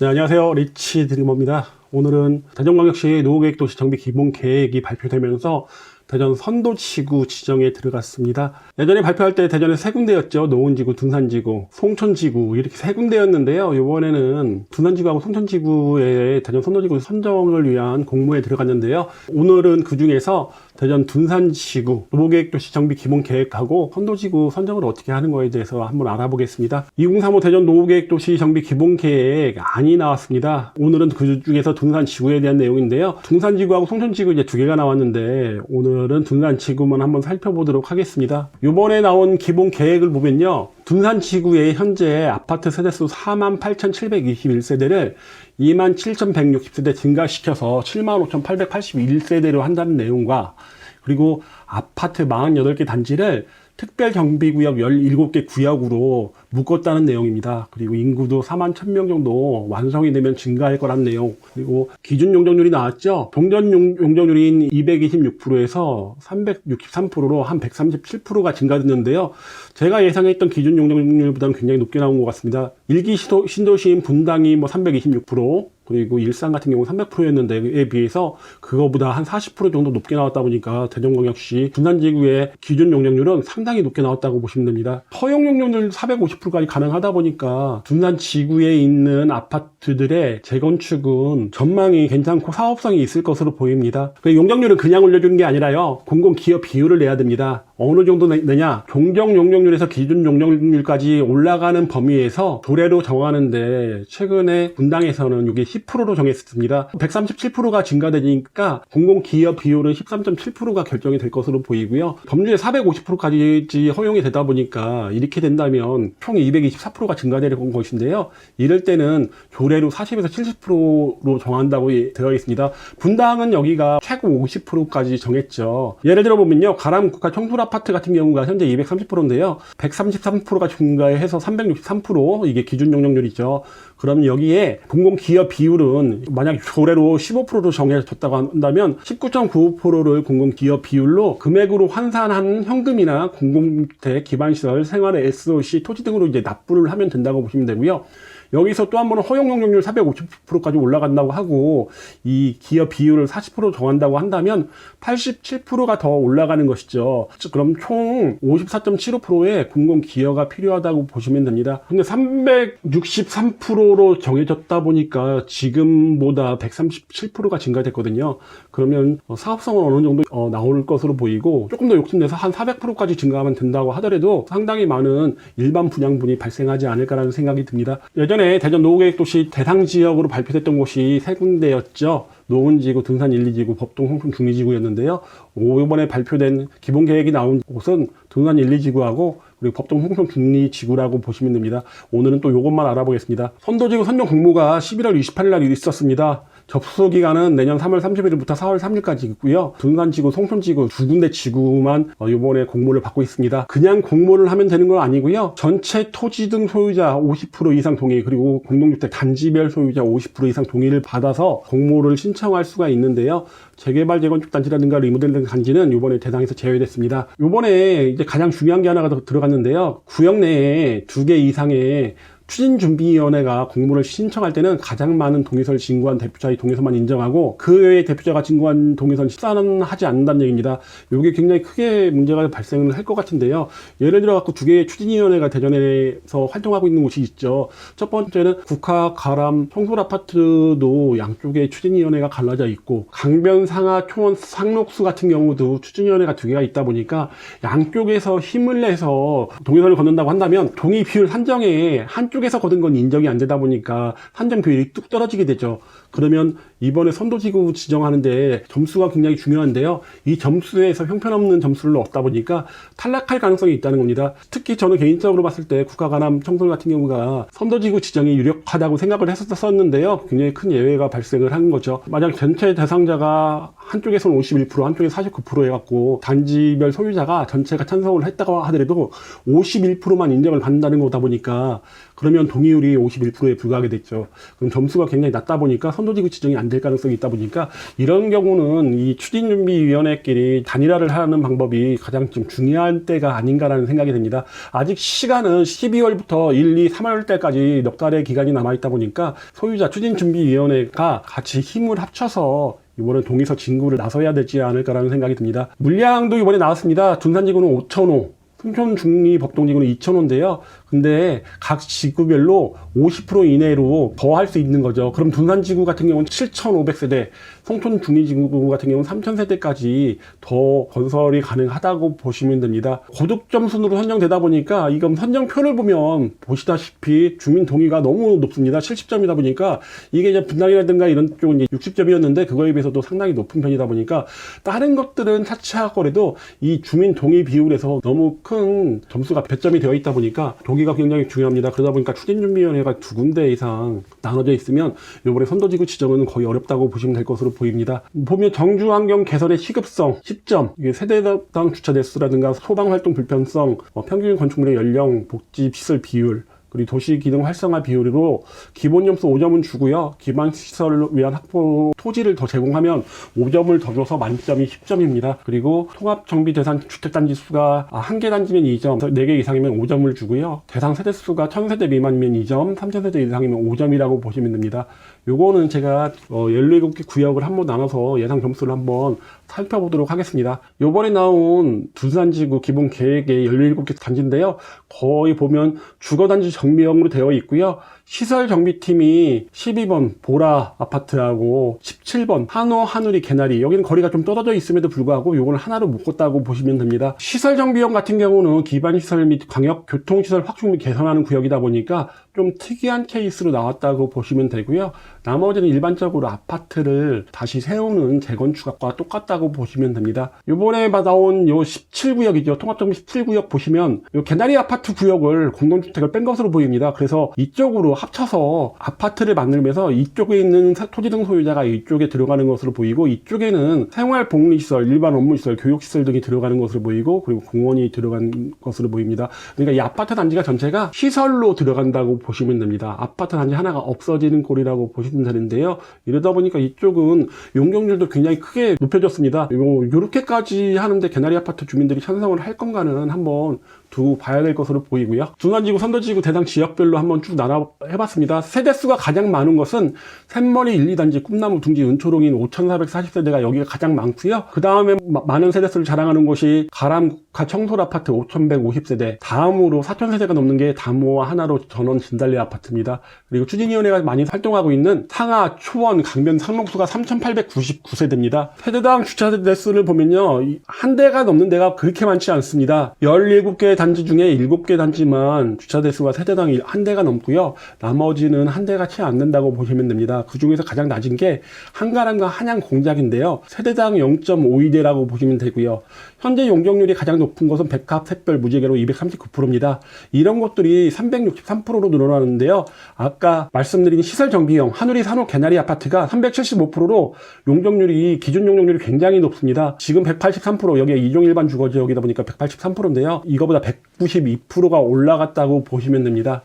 네, 안녕하세요. 리치 드리머입니다. 오늘은 대전광역시 노후계획도시 정비 기본 계획이 발표되면서 대전 선도지구 지정에 들어갔습니다. 예전에 발표할 때 대전에 세 군데였죠. 노원지구, 둔산지구, 송천지구 이렇게 세 군데였는데요. 이번에는 둔산지구하고 송천지구의 대전 선도지구 선정을 위한 공모에 들어갔는데요. 오늘은 그 중에서 대전 둔산지구 노후계획도시 정비 기본 계획하고 선도지구 선정을 어떻게 하는 거에 대해서 한번 알아보겠습니다. 2035 대전 노후계획도시 정비 기본 계획 안이 나왔습니다. 오늘은 그 중에서 둔산지구에 대한 내용인데요. 둔산지구하고 송천지구 이제 두 개가 나왔는데 오늘 은 둔산지구만 한번 살펴보도록 하겠습니다. 이번에 나온 기본 계획을 보면요. 둔산지구의 현재 아파트 세대수 48,721세대를 27,160세대 증가시켜서 75,881세대로 한다는 내용과 그리고 아파트 48개 단지를 특별경비구역 17개 구역으로 묶었다는 내용입니다. 그리고 인구도 4만 1000명 정도 완성이 되면 증가할 거란 내용. 그리고 기준 용적률이 나왔죠. 동전 용, 용적률인 226%에서 363%로 한 137%가 증가됐는데요. 제가 예상했던 기준 용적률보다는 굉장히 높게 나온 것 같습니다. 일기 시도, 신도시인 분당이 뭐 326%, 그리고 일산 같은 경우 300%였는데에 비해서 그거보다 한 40% 정도 높게 나왔다 보니까 대전광역시 분산지구의 기준 용적률은 상당히 높게 나왔다고 보시면 됩니다. 허용 용적률 450% 까지 가능하다 보니까 분산지구에 있는 아파트들의 재건축은 전망이 괜찮고 사업성이 있을 것으로 보입니다. 그 용적률은 그냥 올려주는 게 아니라요. 공공기업 비율을 내야 됩니다. 어느 정도 내- 내냐? 종정 용적률에서 기준 용적률까지 올라가는 범위에서 조례로 정하는데 최근에 분당에서는 이게 10%로 정했습니다. 137%가 증가되니까 공공기업 비율은 13.7%가 결정이 될 것으로 보이고요. 법률에 450%까지 허용이 되다 보니까 이렇게 된다면 총 224%가 증가되는 것인데요. 이럴 때는 조례로 40에서 70%로 정한다고 되어 있습니다. 분당은 여기가 최고 50%까지 정했죠. 예를 들어 보면요. 가람 국가 청술 아파트 같은 경우가 현재 230%인데요. 133%가 증가해서 363% 이게 기준 용적률이죠. 그럼 여기에 공공기업 비율은 만약 조례로 15%로 정해졌다고 한다면 19.95%를 공공기업 비율로 금액으로 환산한 현금이나 공공주택 기반시설 생활의 SOC 토지 등으로 이제 납부를 하면 된다고 보시면 되고요. 여기서 또 한 번은 허용 용적률 450%까지 올라간다고 하고 이 기업 비율을 40% 정한다고 한다면 87%가 더 올라가는 것이죠. 즉, 그럼 총 54.75%의 공공 기여가 필요하다고 보시면 됩니다. 근데 363%로 정해졌다 보니까 지금보다 137%가 증가됐거든요. 그러면 어, 사업성은 어느 정도 어, 나올 것으로 보이고 조금 더 욕심내서 한 400%까지 증가하면 된다고 하더라도 상당히 많은 일반 분양분이 발생하지 않을까라는 생각이 듭니다. 예전에 대전 노후계획도시 대상 지역으로 발표됐던 곳이 세 군데였죠. 노원지구, 등산 1, 2지구, 법동, 홍콩 중리지구였는데요. 이번에 발표된 기본 계획이 나온 곳은 등산 1, 2지구하고 그리고 법동 홍성 중리지구라고 보시면 됩니다. 오늘은 또 이것만 알아보겠습니다. 선도지구 선정 공모가 11월 28일 날 있었습니다. 접수 기간은 내년 3월 31일부터 4월 3일까지 있고요. 등산지구, 송천지구 두 군데 지구만 어, 이번에 공모를 받고 있습니다. 그냥 공모를 하면 되는 건 아니고요. 전체 토지 등 소유자 50% 이상 동의 그리고 공동주택 단지별 소유자 50% 이상 동의를 받아서 공모를 신청할 수가 있는데요. 재개발 재건축 단지라든가 리모델 링 단지는 이번에 대상에서 제외됐습니다. 이번에 이제 가장 중요한 게 하나가 더 들어갔는데요. 구역 내에 두 개 이상의 추진준비위원회가 공모를 신청할 때는 가장 많은 동의서를 진구한 대표자의 동의서만 인정하고 그 외의 대표자가 진구한 동의서는 식사는 하지 않는다는 얘기입니다. 이게 굉장히 크게 문제가 발생을 할 것 같은데요. 예를 들어 갖고 두 개의 추진위원회가 대전에서 활동하고 있는 곳이 있죠. 첫 번째는 국화, 가람, 청솔 아파트도 양쪽에 추진위원회가 갈라져 있고 강변, 상하, 초원, 상록수 같은 경우도 추진위원회가 두 개가 있다 보니까 양쪽에서 힘을 내서 동의서를 건넌다고 한다면 동의 비율 산정에 한쪽 에서 거둔 건 인정이 안 되다 보니까 산정 비율이 뚝 떨어지게 되죠. 그러면 이번에 선도지구 지정하는데 점수가 굉장히 중요한데요. 이 점수에서 형편없는 점수를 얻다 보니까 탈락할 가능성이 있다는 겁니다. 특히 저는 개인적으로 봤을 때 국가관함 청솔 같은 경우가 선도지구 지정이 유력하다고 생각을 했었었는데요. 굉장히 큰 예외가 발생을 한 거죠. 만약 전체 대상자가 한쪽에서는 51%, 한쪽에 49% 해갖고 단지별 소유자가 전체가 찬성을 했다고 하더라도 51%만 인정을 받는다는 거다 보니까 그러면 동의율이 51%에 불과하게 됐죠. 그럼 점수가 굉장히 낮다 보니까 선도지구 지정이 안 될 가능성이 있다 보니까 이런 경우는 이 추진준비위원회끼리 단일화를 하는 방법이 가장 좀 중요한 때가 아닌가라는 생각이 듭니다. 아직 시간은 12월부터 1, 2, 3월 때까지 넉 달의 기간이 남아있다 보니까 소유자 추진준비위원회가 같이 힘을 합쳐서 이번에 동의서 진구를 나서야 되지 않을까라는 생각이 듭니다. 물량도 이번에 나왔습니다. 둔산지구는 5,000호, 순천 중리 법동지구는 2,000호인데요. 근데 각 지구별로 50% 이내로 더 할 수 있는 거죠. 그럼 둔산지구 같은 경우는 7,500세대, 송촌 중리지구 같은 경우는 3,000세대까지 더 건설이 가능하다고 보시면 됩니다. 고득점 순으로 선정되다 보니까 이건 선정표를 보면 보시다시피 주민 동의가 너무 높습니다. 70점이다 보니까 이게 이제 분당이라든가 이런 쪽은 이제 60점이었는데 그거에 비해서도 상당히 높은 편이다 보니까 다른 것들은 차치하거래도 이 주민 동의 비율에서 너무 큰 점수가 배점이 되어 있다 보니까 동의가 굉장히 중요합니다. 그러다 보니까 추진준비위원회가 두 군데 이상 나눠져 있으면 이번에 선도지구 지정은 거의 어렵다고 보시면 될 것으로 보입니다. 보면 정주 환경 개선의 시급성 10점, 이게 세대당 주차 대수라든가 소방 활동 불편성, 어, 평균 건축물의 연령, 복지 시설 비율, 그리고 도시 기능 활성화 비율로 기본 점수 5점은 주고요. 기반 시설을 위한 확보 토지를 더 제공하면 5점을 더 줘서 만점이 10점입니다. 그리고 통합 정비 대상 주택 단지 수가 아, 한개 단지면 2점, 4개 이상이면 5점을 주고요. 대상 세대 수가 1000세대 미만이면 2점, 3000세대 이상이면 5점이라고 보시면 됩니다. 요거는 제가 어, 17개 구역을 한번 나눠서 예상 점수를 한번 살펴보도록 하겠습니다. 요번에 나온 두산지구 기본 계획의 17개 단지인데요. 거의 보면 주거 단지 정비형으로 되어 있고요. 시설 정비팀이 12번 보라 아파트하고 17번 한호 하누리 개나리 여기는 거리가 좀 떨어져 있음에도 불구하고 요걸 하나로 묶었다고 보시면 됩니다. 시설 정비형 같은 경우는 기반 시설 및 광역 교통 시설 확충 및 개선하는 구역이다 보니까 좀 특이한 케이스로 나왔다고 보시면 되고요. 나머지는 일반적으로 아파트를 다시 세우는 재건축과 똑같다고 보시면 됩니다. 요번에 나온 요 17구역이죠. 통합정비 17구역 보시면 요 개나리 아파트 구역을 공동주택을 뺀 것으로 보입니다. 그래서 이쪽으로 합쳐서 아파트를 만들면서 이쪽에 있는 사- 토지 등 소유자가 이쪽에 들어가는 것으로 보이고 이쪽에는 생활 복리시설, 일반 업무시설, 교육시설 등이 들어가는 것으로 보이고 그리고 공원이 들어간 것으로 보입니다. 그러니까 이 아파트 단지가 전체가 시설로 들어간다고 보시면 됩니다. 아파트 단지 하나가 없어지는 꼴이라고 보시면 되는데요. 이러다 보니까 이쪽은 용적률도 굉장히 크게 높여졌습니다. 요, 요렇게까지 하는데 개나리 아파트 주민들이 찬성을 할 건가는 한번 두고 봐야 될 것으로 보이고요. 중간지구, 선도지구 대상 지역별로 한번 쭉 나눠 해봤습니다. 세대수가 가장 많은 것은 샘머리 1, 2단지, 꿈나무, 둥지, 은초롱인 5,440세대가 여기가 가장 많고요. 그 다음에 많은 세대수를 자랑하는 곳이 가람국화 청솔 아파트 5,150세대, 다음으로 4,000세대가 넘는 게 다모와 하나로 전원 진달래 아파트입니다. 그리고 추진위원회가 많이 활동하고 있는 상하, 초원, 강변, 상록수가 3,899세대입니다. 세대당 주차 대 수를 보면요. 이한 대가 넘는 데가 그렇게 많지 않습니다. 17개 단지 중에 7개 단지만 주차 대수가 세대당 한 대가 넘고요. 나머지는 한 대가 채 안 된다고 보시면 됩니다. 그 중에서 가장 낮은 게 한가람과 한양 공작인데요. 세대당 0.52대라고 보시면 되고요. 현재 용적률이 가장 높은 것은 백합, 샛별, 무지개로 239%입니다. 이런 것들이 363%로 늘어나는데요. 아까 말씀드린 시설 정비형 하누리 산호 개나리 아파트가 375%로 용적률이 기준 용적률이 굉장히 높습니다. 지금 183% 여기에 이종 일반 주거 지역이다 보니까 183%인데요. 이거보다 192%가 올라갔다고 보시면 됩니다.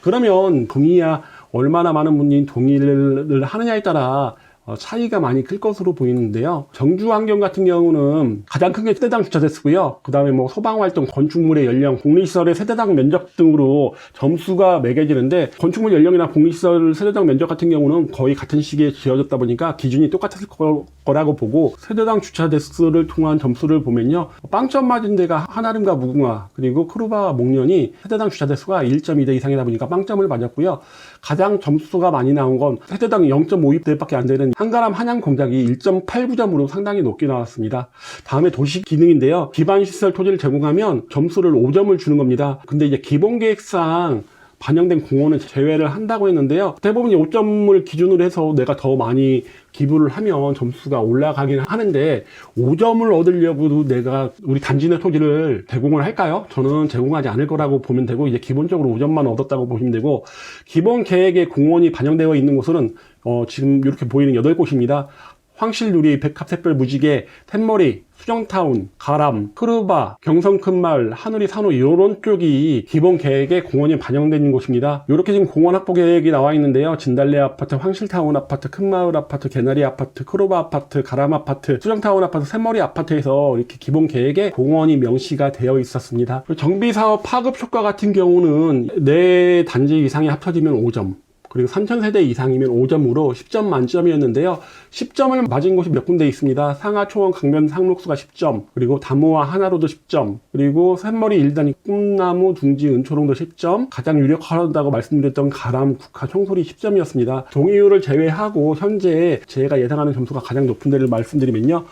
그러면 동의야 얼마나 많은 분이 동의를 하느냐에 따라 어, 차이가 많이 클 것으로 보이는데요. 정주 환경 같은 경우는 가장 큰게 세대당 주차 대수고요. 그 다음에 뭐 소방활동, 건축물의 연령, 공리시설의 세대당 면적 등으로 점수가 매겨지는데 건축물 연령이나 공리시설 세대당 면적 같은 경우는 거의 같은 시기에 지어졌다 보니까 기준이 똑같을 거, 거라고 보고 세대당 주차 대수를 통한 점수를 보면요. 빵점 맞은 데가 한아름과 무궁화 그리고 크루바 목련이 세대당 주차 대수가 1.2대 이상이다 보니까 빵점을 맞았고요. 가장 점수가 많이 나온 건 세대당 0.52대밖에 안 되는 한가람 한양 공작이 1.89점으로 상당히 높게 나왔습니다. 다음에 도시 기능인데요. 기반 시설 토지를 제공하면 점수를 5점을 주는 겁니다. 근데 이제 기본 계획상 반영된 공원은 제외를 한다고 했는데요. 대부분 5점을 기준으로 해서 내가 더 많이 기부를 하면 점수가 올라가긴 하는데 5점을 얻으려고도 내가 우리 단지 내 토지를 제공을 할까요? 저는 제공하지 않을 거라고 보면 되고 이제 기본적으로 5점만 얻었다고 보시면 되고 기본 계획에 공원이 반영되어 있는 곳은 어, 지금 이렇게 보이는 8곳입니다. 황실 누리, 백합 샛별 무지개, 템머리, 수정타운, 가람, 크루바, 경성 큰마을, 하늘이 산호 이런 쪽이 기본 계획에 공원이 반영된 곳입니다. 이렇게 지금 공원 확보 계획이 나와 있는데요. 진달래 아파트, 황실타운 아파트, 큰마을 아파트, 개나리 아파트, 크루바 아파트, 가람 아파트, 수정타운 아파트, 샘머리 아파트에서 이렇게 기본 계획에 공원이 명시가 되어 있었습니다. 정비사업 파급 효과 같은 경우는 네 단지 이상이 합쳐지면 5점. 그리고 3,000세대 이상이면 5점으로 10점 만점이었는데요. 10점을 맞은 곳이 몇 군데 있습니다. 상하, 초원, 강변, 상록수가 10점, 그리고 다모와 하나로도 10점, 그리고 샘머리 1단위, 꿈나무, 둥지, 은초롱도 10점, 가장 유력하다고 말씀드렸던 가람, 국화, 청소리 10점이었습니다. 동의율을 제외하고 현재 제가 예상하는 점수가 가장 높은 데를 말씀드리면요.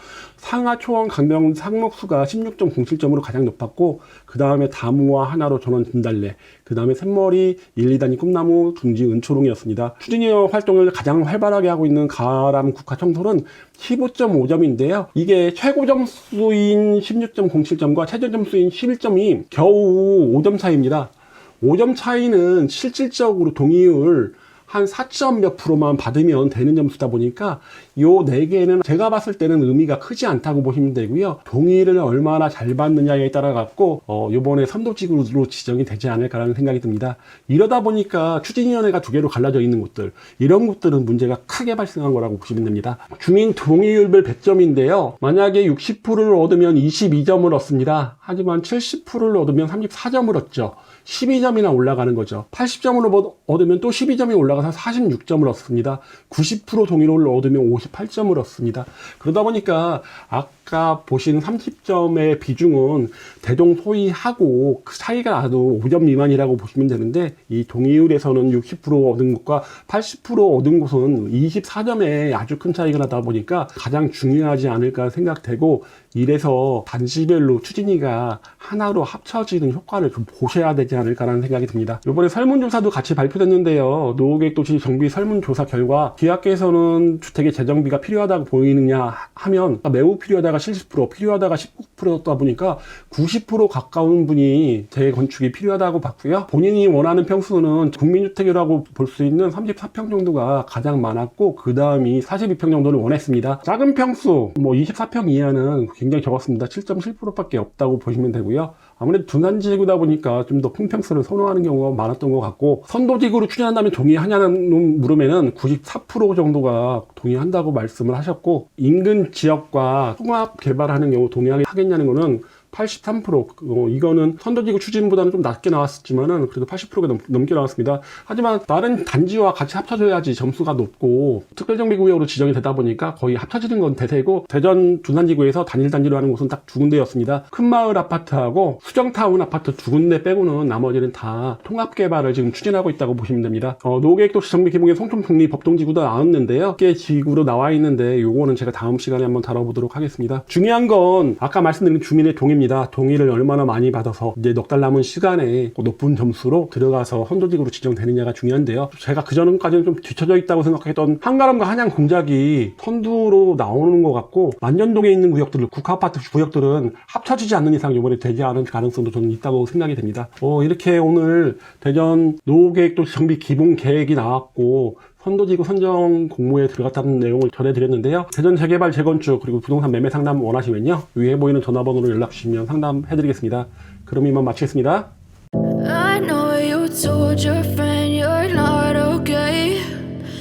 상하, 초원, 강변, 상록수가 16.07점으로 가장 높았고, 그 다음에 다무와 하나로 전원 진달래, 그 다음에 샘머리 1, 2단위 꿈나무, 둥지, 은초롱이었습니다. 추진이어 활동을 가장 활발하게 하고 있는 가람 국화 청솔은 15.5점인데요. 이게 최고 점수인 16.07점과 최저 점수인 11점이 겨우 5점 차이입니다. 5점 차이는 실질적으로 동의율 한 4점 몇 프로만 받으면 되는 점수다 보니까 요 네 개는 제가 봤을 때는 의미가 크지 않다고 보시면 되고요. 동의를 얼마나 잘 받느냐에 따라 갖고 어 요번에 선도직으로 지정이 되지 않을까라는 생각이 듭니다. 이러다 보니까 추진위원회가 두 개로 갈라져 있는 곳들 이런 곳들은 문제가 크게 발생한 거라고 보시면 됩니다. 주민 동의율별 100점인데요. 만약에 60%를 얻으면 22점을 얻습니다. 하지만 70%를 얻으면 34점을 얻죠. 12점이나 올라가는 거죠. 80점을 얻으면 또 12점이 올라가서 46점을 얻습니다. 90% 동의를 얻으면 58점을 얻습니다. 그러다 보니까 아까 보신 30점의 비중은 대동 소이하고 그 차이가 나도 5점 미만이라고 보시면 되는데 이 동의율에서는 60% 얻은 곳과 80% 얻은 곳은 24점에 아주 큰 차이가 나다 보니까 가장 중요하지 않을까 생각되고 이래서 단지별로 추진위가 하나로 합쳐지는 효과를 좀 보셔야 되지 않을까라는 생각이 듭니다. 이번에 설문조사도 같이 발표됐는데요. 노후계획도시 정비 설문조사 결과 기업계에서는 주택의 재정비가 필요하다고 보이느냐 하면 매우 필요하다 가 70% 필요하다가 19%였다 보니까 90% 가까운 분이 재건축이 필요하다고 봤고요. 본인이 원하는 평수는 국민주택이라고 볼 수 있는 34평 정도가 가장 많았고 그 다음이 42평 정도를 원했습니다. 작은 평수 뭐 24평 이하는 굉장히 적었습니다. 7.7%밖에 없다고 보시면 되고요. 아무래도 둔한지구다 보니까 좀더큰 평수를 선호하는 경우가 많았던 것 같고 선도지구로 추진한다면 동의하냐는 물음에는 94% 정도가 동의한다고 말씀을 하셨고 인근 지역과 통합 개발하는 경우 동의하겠냐는 거는 83% 어, 이거는 선도지구 추진보다는 좀 낮게 나왔었지만은 그래도 80%가 넘, 넘게 나왔습니다. 하지만 다른 단지와 같이 합쳐져야지 점수가 높고 특별정비구역으로 지정이 되다 보니까 거의 합쳐지는 건 대세고 대전 둔산지구에서 단일 단지로 하는 곳은 딱 두 군데였습니다. 큰마을 아파트하고 수정타운 아파트 두 군데 빼고는 나머지는 다 통합 개발을 지금 추진하고 있다고 보시면 됩니다. 어, 노계획도시 정비 기본의 송촌북리 법동지구도 나왔는데요. 꽤 지구로 나와 있는데 요거는 제가 다음 시간에 한번 다뤄보도록 하겠습니다. 중요한 건 아까 말씀드린 주민의 동 의입니다. 동의를 얼마나 많이 받아서 이제 넉 달 남은 시간에 높은 점수로 들어가서 선도직으로 지정되느냐가 중요한데요. 제가 그전까지는 좀 뒤쳐져 있다고 생각했던 한가람과 한양 공작이 선두로 나오는 것 같고 만년동에 있는 구역들, 국가 아파트 구역들은 합쳐지지 않는 이상 이번에 되지 않을 가능성도 저는 있다고 생각이 됩니다. 어, 이렇게 오늘 대전 노후계획도 정비 기본 계획이 나왔고 선도지구 선정 공모에 들어갔다는 내용을 전해드렸는데요. 대전 재개발 재건축 그리고 부동산 매매 상담 원하시면요. 위에 보이는 전화번호로 연락 주시면 상담해드리겠습니다. 그럼 이만 마치겠습니다.